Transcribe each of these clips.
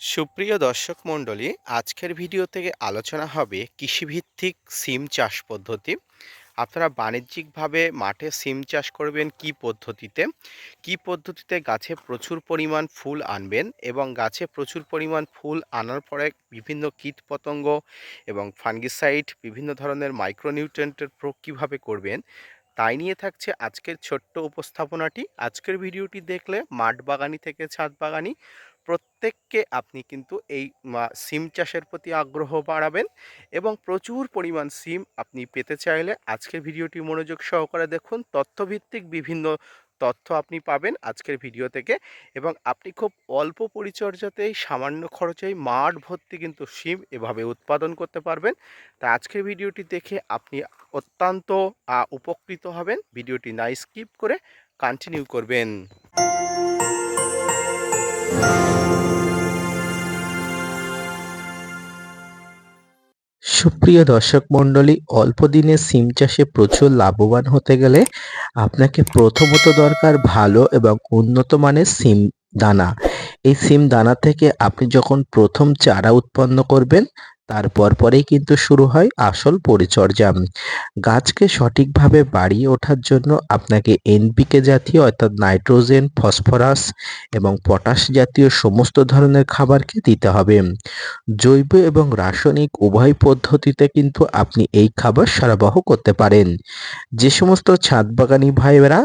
সুপ্রিয় দর্শক মণ্ডলী, আজকের ভিডিও থেকে আলোচনা হবে কৃষিভিত্তিক সিম চাষ পদ্ধতি। আপনারা বাণিজ্যিকভাবে মাঠে সিম চাষ করবেন কি পদ্ধতিতে? কি পদ্ধতিতে গাছে প্রচুর পরিমাণ ফুল আনবেন এবং গাছে প্রচুর পরিমাণ ফুল আনার পরে বিভিন্ন কীট পতঙ্গ এবং ফাঙ্গিসাইড, বিভিন্ন ধরনের মাইক্রোনিউট্রেন্টের প্রয়োগ কীভাবে করবেন? তাই নিয়ে থাকছে আজকের ছোট্ট উপস্থাপনাটি। আজকের ভিডিওটি দেখলে মাঠ বাগানি থেকে ছাদ বাগানি প্রত্যেককে আপনি কিন্তু এই সিম চাষের প্রতি আগ্রহ বাড়াবেন এবং প্রচুর পরিমাণ সিম আপনি পেতে চাইলে আজকের ভিডিওটি মনোযোগ সহকারে দেখুন। তথ্যভিত্তিক বিভিন্ন তথ্য আপনি পাবেন আজকের ভিডিও থেকে এবং আপনি খুব অল্প পরিচর্যাতেই, সামান্য খরচেই মাঠ ভর্তি কিন্তু সিম এভাবে উৎপাদন করতে পারবেন। তা আজকের ভিডিওটি দেখে আপনি অত্যন্ত উপকৃত হবেন। ভিডিওটি না স্কিপ করে কন্টিনিউ করবেন। সুপ্রিয় দর্শক মণ্ডলী, অল্প দিনে সিম চাষে প্রচুর লাভবান হতে গেলে আপনাকে প্রথমত দরকার ভালো এবং উন্নত মানের সিম দানা। এই সিম দানা থেকে আপনি যখন প্রথম চারা উৎপন্ন করবেন তারপর পরেই কিন্তু শুরু হয় আসল পরিচর্যা। গাছকে সঠিকভাবে বাড়িয়ে ওঠার জন্য আপনাকে এনপিকে জাতীয় অর্থাৎ নাইট্রোজেন, ফসফরাস এবং পটাশ জাতীয় সমস্ত ধরনের খাবারকে দিতে হবে। জৈব এবং রাসায়নিক উভয় পদ্ধতিতে কিন্তু আপনি এই খাবার সরবরাহ করতে পারেন। যে সমস্ত ছাদ বাগানি ভাইয়েরা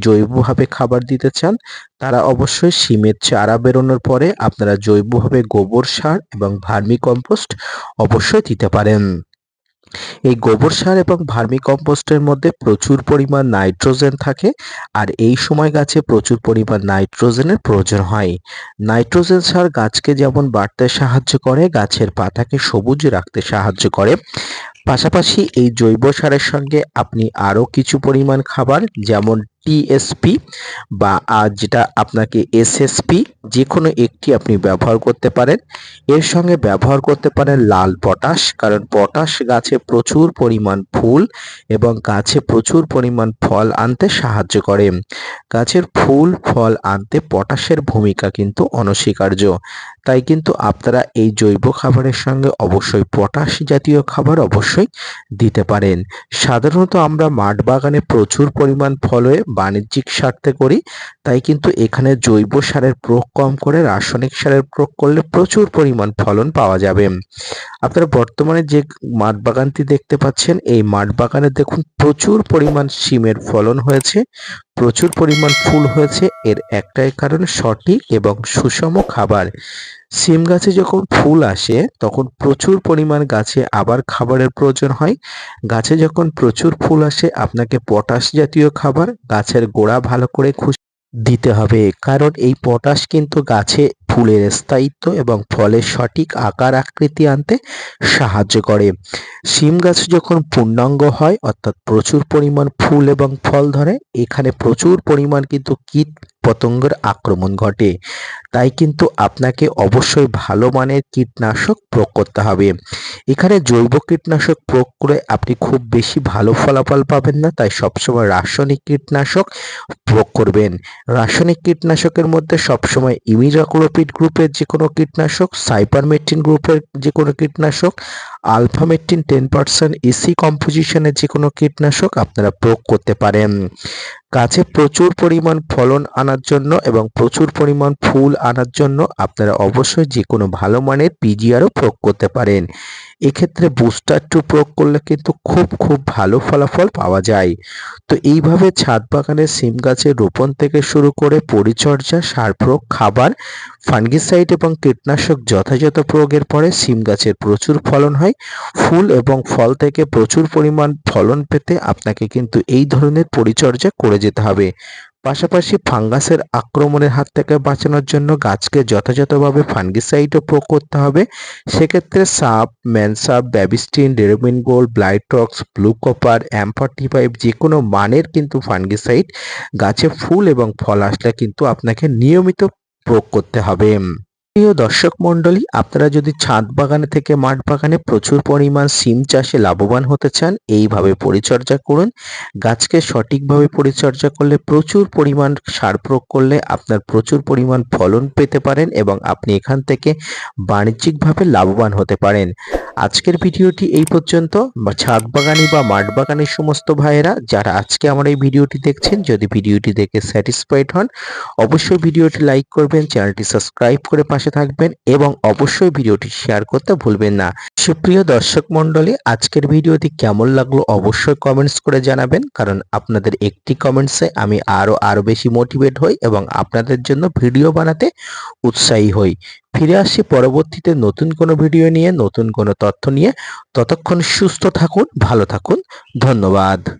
জৈবভাবে খাবার দিতে চান, তারা অবশ্যই সিমের চারা বেরোনোর পরে আপনারা জৈবভাবে গোবর সার এবং ভার্মি কম্পোস্ট অবশ্যই দিতে পারেন। এই গোবর সার এবং ভার্মি কম্পোস্টের মধ্যে প্রচুর পরিমাণ নাইট্রোজেন থাকে আর এই সময় গাছে প্রচুর পরিমাণ নাইট্রোজেনের প্রয়োজন হয়। নাইট্রোজেন সার গাছকে যেমন বাড়তে সাহায্য করে, গাছের পাতাকে সবুজ রাখতে সাহায্য করে। পাশাপাশি এই জৈব সারের সঙ্গে আপনি আরও কিছু পরিমাণ খাবার, যেমন টিএসপি বা যেটা আপনাকে এসএসপি যে কোনো একটি আপনি ব্যবহার করতে পারেন। এর সঙ্গে ব্যবহার করতে পারেন লাল পটাশ, কারণ পটাশ গাছে প্রচুর পরিমাণ ফুল এবং গাছে প্রচুর পরিমাণ ফল আনতে সাহায্য করে। গাছের ফুল, ফল আনতে পটাশের ভূমিকা কিন্তু অনস্বীকার্য। তাই কিন্তু আপনারা এই জৈব খাবারের সঙ্গে অবশ্যই পটাশ জাতীয় খাবার অবশ্যই দিতে পারেন। সাধারণত আমরা মাঠ বাগানে প্রচুর পরিমাণ ফলে বাণিজ্যিক স্বার্থে করি, তাই কিন্তু এখানে জৈব সারের প্রয়োগ কম করে রাসায়নিক সারের প্রয়োগ করলে প্রচুর পরিমাণ ফলন পাওয়া যাবে। আপনারা বর্তমানে যে মাঠ বাগানটি দেখতে পাচ্ছেন, এই মাঠ বাগানে দেখুন প্রচুর পরিমাণ সিমের ফলন হয়েছে। প্রচুর পরিমাণ ফুল হয়েছে। এর একটাই কারণ সঠিক এবং সুষম খাবার। সিম গাছে যখন ফুল আসে, তখন প্রচুর পরিমাণ গাছে আবার খাবারের প্রয়োজন হয়। গাছে যখন প্রচুর ফুল আসে, আপনাকে পটাশ জাতীয় খাবার গাছের গোড়া ভালো করে খুশ দিতে হবে। কারণ এই পটাশ কিন্তু গাছে ফুলের স্থায়িত্ব এবং ফলের সঠিক আকার আকৃতি আনতে সাহায্য করে। সিম গাছ যখন পূর্ণাঙ্গ হয়, অর্থাৎ প্রচুর পরিমাণ ফুল এবং ফল ধরে, এখানে প্রচুর পরিমাণ কিন্তু কীট পতঙ্গের আক্রমণ ঘটে। তাই কিন্তু আপনাকে অবশ্যই ভালো মানের কীটনাশক প্রয়োগ করতে হবে। এখানে জৈব কীটনাশক প্রয়োগ করে আপনি খুব বেশি ভালো ফলাফল পাবেন না, তাই সবসময় রাসায়নিক কীটনাশক প্রয়োগ করবেন। রাসায়নিক কীটনাশকের মধ্যে সবসময় ইমিডাক্লোপিড গ্রুপের যে কোনো কীটনাশক সাইপারমেট্রিন গ্রুপের যে কোনো কীটনাশক আলফামেট্রিন টেন পার্সেন্ট ইসি কম্পোজিশনের যে কোনো কীটনাশক আপনারা প্রয়োগ করতে পারেন। গাছে প্রচুর পরিমাণ ফলন আনার জন্য এবং প্রচুর পরিমাণ ফুল আনার জন্য আপনারা অবশ্যই যে কোনো ভালো মানের পিজিআরও প্রয়োগ করতে পারেন। এক্ষেত্রে বুস্টার টু প্রয়োগ করলে কিন্তু খুব খুব ভালো ফলাফল পাওয়া যায়। তো এইভাবে ছাদ বাগানে সিম গাছের রোপণ থেকে শুরু করে পরিচর্যা, সার প্রয়োগ, খাবার, ফাঙ্গিসাইড এবং কীটনাশক যথাযথ প্রয়োগের পরে সিম গাছের প্রচুর ফলন হয়। ফুল এবং ফল থেকে প্রচুর পরিমাণ ফলন পেতে আপনাকে কিন্তু এই ধরনের পরিচর্যা করে যেতে হবে। পাশাপাশি ফাঙ্গাসের আক্রমণের হাত থেকে বাঁচানোর জন্য গাছকে যথাযথভাবে ফাঙ্গিসাইডও প্রয়োগ করতে হবে। সেক্ষেত্রে সাপ ম্যানসাপ ব্যাবিস্টিন, ডেরোমিন গোল্ড ব্লাইটক্স ব্লু কপার অ্যাম্পার্টি ফাইভ যে কোনো মানের কিন্তু ফাঙ্গিসাইড গাছে ফুল এবং ফল আসলে কিন্তু আপনাকে নিয়মিত প্রয়োগ করতে হবে। প্রিয় দর্শক মণ্ডলী, আপনারা যদি ছাদ বাগানে থেকে মাঠ বাগানে প্রচুর পরিমাণ সিম চাষে লাভবান হতে চান, এইভাবে পরিচর্যা করুন। গাছকে সঠিকভাবে পরিচর্যা করলে প্রচুর পরিমাণ সার প্রয়োগ করলে আপনার প্রচুর পরিমাণ ফলন পেতে পারেন এবং আপনি এখান থেকে বাণিজ্যিকভাবে লাভবান হতে পারেন। আজকের ভিডিওটি এই পর্যন্ত। ছাদ বাগানি বা মাঠ বাগানের সমস্ত ভাইয়েরা যারা আজকে আমার এই ভিডিওটি দেখছেন, যদি ভিডিওটি দেখে স্যাটিসফাইড হন, অবশ্যই ভিডিওটি লাইক করবেন, চ্যানেলটি সাবস্ক্রাইব করে পাশে থাকবেন এবং অবশ্যই ভিডিওটি শেয়ার করতে ভুলবেন না। সুপ্রিয় দর্শক মণ্ডলী, আজকের ভিডিওটি কেমন লাগল অবশ্যই কমেন্টস করে জানাবেন, কারণ আপনাদের একটি কমেন্টসে আমি আরও আরও বেশি মোটিভেট হই এবং আপনাদের জন্য ভিডিও বানাতে উৎসাহী হই। ফিরে আসছি পরবর্তীতে নতুন কোনো ভিডিও নিয়ে, নতুন কোনো তথ্য নিয়ে। ততক্ষণ সুস্থ থাকুন, ভালো থাকুন। ধন্যবাদ।